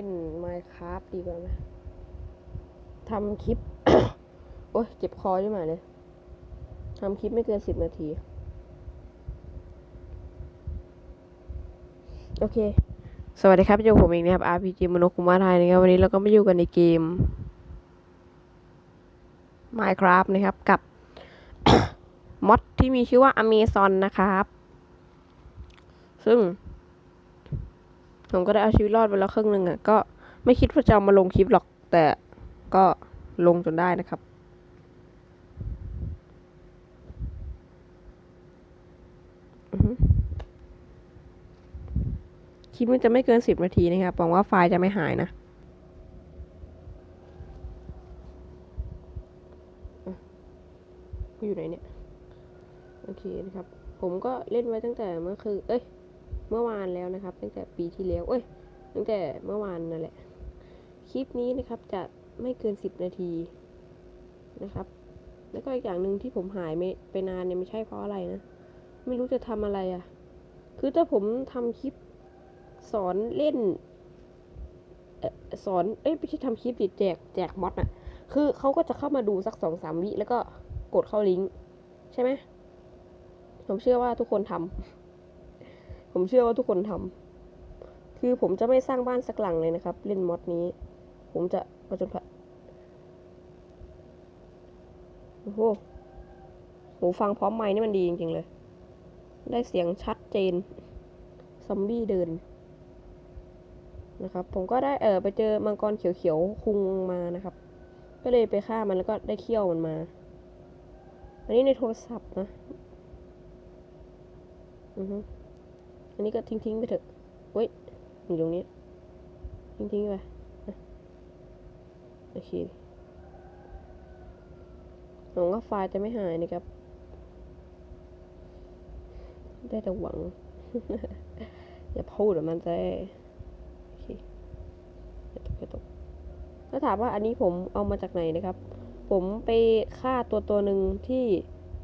ล่น Minecraft ดีกว่านะทำคลิป โอ้ยเจ็บคอใช่ไหมเลยทำคลิปไม่เกินสิบนาที โอเค สวัสดีครับอยู่ผมเองนะครับ RPG มโนคุมาไทยนะครับ วันนี้เราก็มาอยู่กันในเกม Minecraft นะครับ กับมอดที่มีชื่อว่า Amazon นะครับ ซึ่ง ผมก็ได้เอาชีวิตรอดไปแล้วครึ่งหนึ่งอะก็ไม่คิดว่าจะเอามาลงคลิปหรอก แต่ก็ลงจนได้นะครับ คลิปมันจะไม่เกินสิบนาทีนะครับหวังว่าไฟล์จะไม่หายนะอยู่ไหนเนี่ย โอเคนะครับ ผมก็เล่นไว้ตั้งแต่เมื่อคือเอ้ย เมื่อวานแล้วนะครับ ตั้งแต่ปีที่แล้วเอ้ยตั้งแต่เมื่อวานนั่นแหละ คลิปนี้นะครับจะไม่เกินสิบนาทีนะครับ แล้วก็อีกอย่างหนึ่งที่ผมหายไม่ไปนานเนี่ยไม่ใช่เพราะอะไรนะ ไม่รู้จะทำอะไรอะ่ะ คือถ้าผมทำคลิปสอนเล่นสอน เอ้ยไม่ใช่ทำคลิปดิแจกแจกมอดน่ะคือเขาก็จะเข้ามาดูสักสองสามวิแล้วก็กดเข้าลิงก์ใช่ไหม ผมเชื่อว่าทุกคนทำ ผมเชื่อว่าทุกคนทำคือผมจะไม่สร้างบ้านสักหลังเลยนะครับ เล่นมอดนี้ ผมจะประจนภัยโอ้โหหูฟังพร้อมไม้นี่มันดีจริงๆเลย ได้เสียงชัดเจน ซอมบี้เดิน นะครับ ผมก็ได้เออไปเจอมังกรเขียวๆ คุงมานะครับ ก็เลยไปฆ่ามันแล้วก็ได้เขี้ยวมันมา อันนี้ในโทรศัพท์นะ อือฮึ อันนี้ก็ทิ้งๆไปเถอะเว้ยอยู่ตรงนี้ ทิ้งๆไปโอเคหวังว่าไฟล์จะไม่หายนะครับ ได้แต่หวัง อย่าพูดเดี๋ยวมันจะโอเคอย่าตกอย่าตกถ้าถามว่าอันนี้ผมเอามาจากไหนนะครับ ผมไปฆ่าตัวตัวหนึ่งที่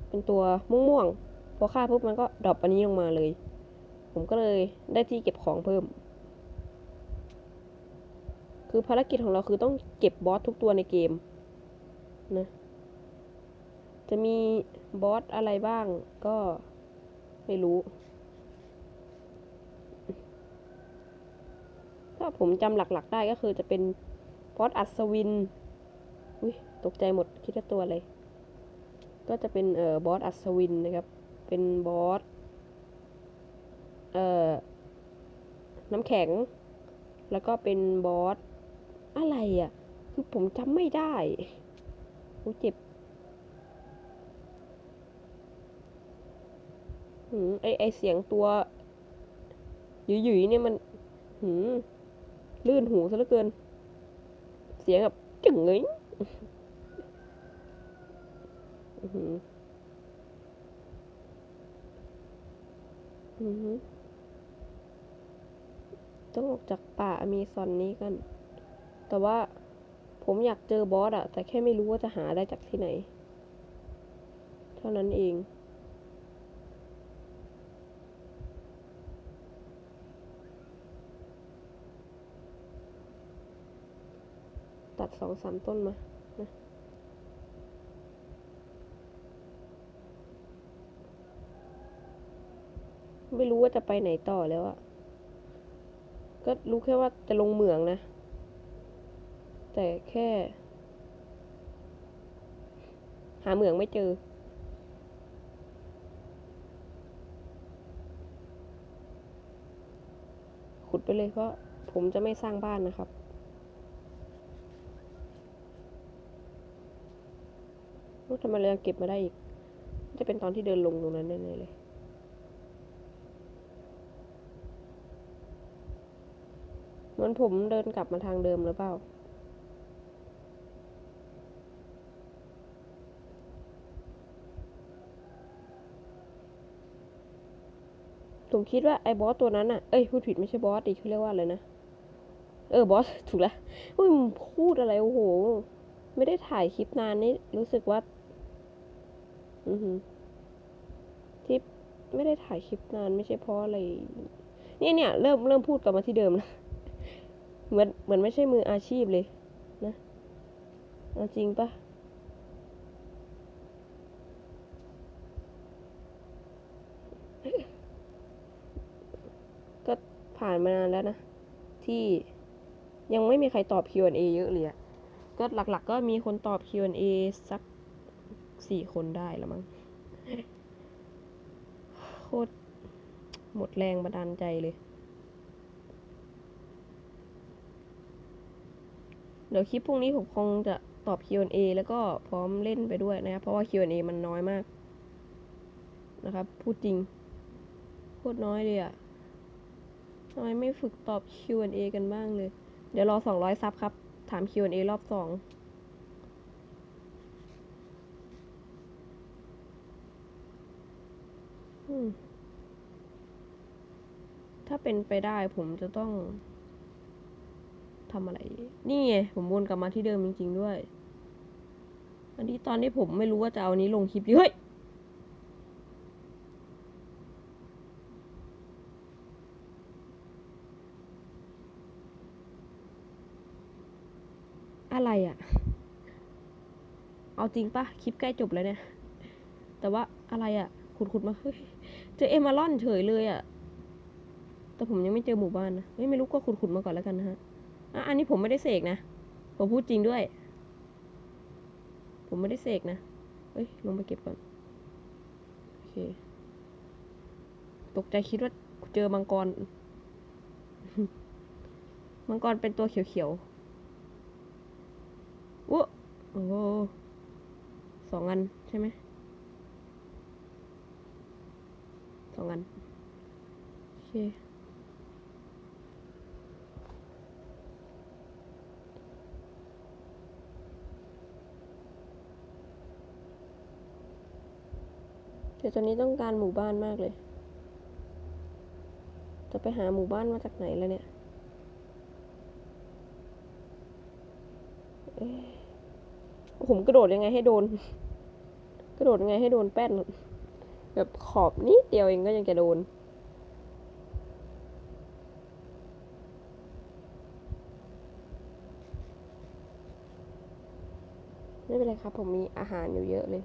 เป็นตัวม่วงๆพอฆ่าปุ๊บมันก็ดรอปอันนี้ลงมาเลย ผมก็เลยได้ที่เก็บของเพิ่ม คือภารกิจของเราคือต้องเก็บบอสทุกตัวในเกมนะจะมีบอสอะไรบ้างก็ไม่รู้ ถ้าผมจำหลักๆได้ก็คือจะเป็นบอสอัศวิน อุ้ยตกใจหมดคิดว่าตัวอะไร ก็จะเป็นเอ่อบอสอัศวินนะครับ เป็นบอส เอ่อ น้ำแข็ง แล้วก็เป็นบอส อะไรอะ คือผมจำไม่ได้โอ้เจ็บหืมไอไอเสียงตัวหยุยๆเนี่ยมัน หืมลื่นหูซะเหลือเกิน เสียงแบบจึ๋งเลยอื้อหืออือหือ ต้องออกจากป่าอเมซอนนี้กัน แต่ว่าผมอยากเจอบอสอะแต่แค่ไม่รู้ว่าจะหาได้จากที่ไหน เท่านั้นเองตัดสองสามต้นมานะไม่รู้ว่าจะไปไหนต่อแล้วอะ ก็รู้แค่ว่าจะลงเหมืองนะ แต่แค่ หาเหมืองไม่เจอ ขุดไปเลยเพราะผมจะไม่สร้างบ้านนะครับรู้ทำไมเรายังเก็บมาได้อีก จะเป็นตอนที่เดินลงตรงนั้นแน่เลย เหมือนผมเดินกลับมาทางเดิมหรือเปล่า ผมคิดว่าไอ้บอสตัวนั้นอะเอ้ยพูดผิดไม่ใช่บอสดิเขาเรียกว่าอะไรนะ เออบอสถูกแล้วอุ้ยมึงพูดอะไรโอ้โห ไม่ได้ถ่ายคลิปนานนี่รู้สึกว่า อือหือที่ไม่ได้ถ่ายคลิปนานไม่ใช่เพราะอะไร เนี่ยเนี่ยเริ่มเริ่มพูดกลับมาที่เดิมแล้ว เหมือนเหมือนไม่ใช่มืออาชีพเลยนะเอาจริงปะก็ผ่านมานานแล้วนะ ที่ยังไม่มีใครตอบ Q&A เยอะเลยอะก็หลักๆก็มีคนตอบ Q&A สักสี่คนได้ล้วมั้งโคตรหมดแรงบันดาลใจเลย ดี๋ยวคลิปพรุ่งนี้ผมคงจะตอบ Q&A แล้วก็พร้อมเล่นไปด้วยนะครับ เพราะว่า Q&A มันน้อยมาก นะครับ พูดจริงโคตรน้อยเลยอะทำไมไม่ฝึกตอบ Q&A กันบ้างเลย เดี๋ยวรอ 200 ซับครับ ถาม Q&A รอบสองถ้าเป็นไปได้ผมจะต้อง ทำอะไร นี่ไงผมวนกลับมาที่เดิมจริง ๆ ด้วย อันนี้ตอนนี้ผมไม่รู้ว่าจะเอานี้ลงคลิปดีเฮ้ยอะไรอะ่ะ เอาจริงปะคลิปใกล้จบแล้วเนี่ย แต่ว่าอะไรอะ่ะ ขุดๆมาเฮ้ย เจอเอมาลอนเฉยเลยอะ่ะ แต่ผมยังไม่เจอหมู่บ้านนะเฮ้ยไม่รู้ก็ขุดๆมาก่อนแล้วกันนะฮะ อันนี้ผมไม่ได้เสกนะ ผมพูดจริงด้วย ผมไม่ได้เสกนะ เฮ้ย ลงไปเก็บก่อน โอเค ตกใจคิดว่าเจอมังกร มังกรเป็นตัวเขียวๆอุ๊โอ้โสองอันใช่ไหมสองอัน โอเค ดี๋ยวตอนนี้ต้องการหมู่บ้านมากเลย จะไปหาหมู่บ้านมาจากไหนแล้วเนี่ยเอ๊ะผมกระโดดยังไงให้โดน กระโดดยังไงให้โดนแป้น แบบขอบนิดเดียวเองก็ยังจะโดน ไม่เป็นไรครับ ผมมีอาหารอยู่เยอะเลย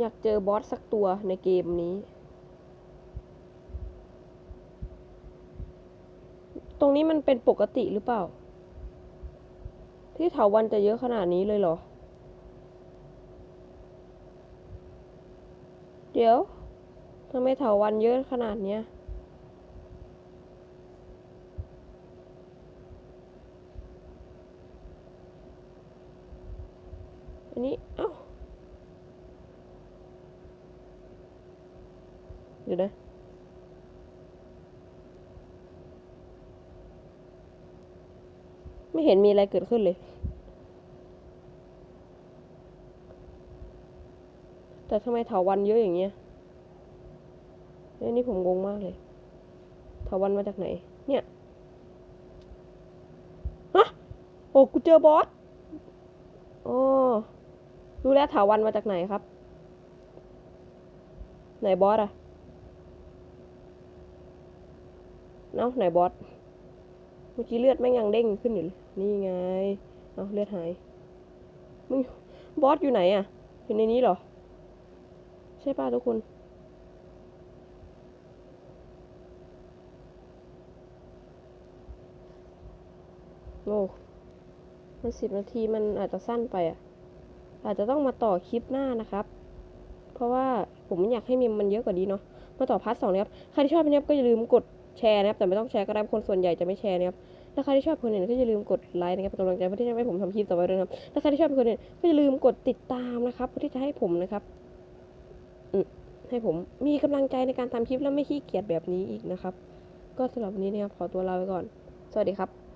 อยากเจอบอสสักตัวในเกมนี้ ตรงนี้มันเป็นปกติหรือเปล่า ที่เถาวันจะเยอะขนาดนี้เลยเหรอ เดี๋ยวทำไมเถาวันเยอะขนาดเนี้ยอันนี้ เอ้า ดี๋ยวนะไม่เห็นมีอะไรเกิดขึ้นเลย แต่ทำไมเถาวันเยอะอย่างเงี้ยเอ้ยนี่ผมงงมากเลยเถาวันมาจากไหน เนี่ย ฮะ โอ้ กูเจอบอสโอ้รู้แล้วเถาวันมาจากไหนครับ ไหนบอสอะ เอ้าไหนบอส เมื่อกี้เลือดแม่งยังเด้งขึ้นอยู่เลยนี่ไง เอาเลือดหาย มึงบอสอยู่ไหนอะอยู่ในนี้เหรอ ใช่ป่ะทุกคนโอ้มันสิบนาทีมันอาจจะสั้นไปอะ อาจจะต้องมาต่อคลิปหน้านะครับ เพราะว่าผมอยากให้มีมันเยอะกว่านี้เนาะ มาต่อพาร์ทสองนะครับ ใครที่ชอบนะครับก็อย่าลืมกด แชร์นะครับแต่ไม่ต้องแชร์ก็ได้คนส่วนใหญ่จะไม่แชร์นะครับถ้าใครที่ชอบคนอื่นก็อย่าลืมกดไลค์นะครับเป็นกำลังใจเพื่อที่จะให้ผมทำคลิปต่อไปด้วยนะครับถ้าใครที่ชอบคนอื่นก็อย่าลืมกดติดตามนะครับเพื่อที่จะให้ผมนะครับให้ผมมีกำลังใจในการทำคลิปและไม่ขี้เกียจแบบนี้อีกนะครับ ก็สำหรับวันนี้นะครับขอตัวลาไปก่อน สวัสดีครับ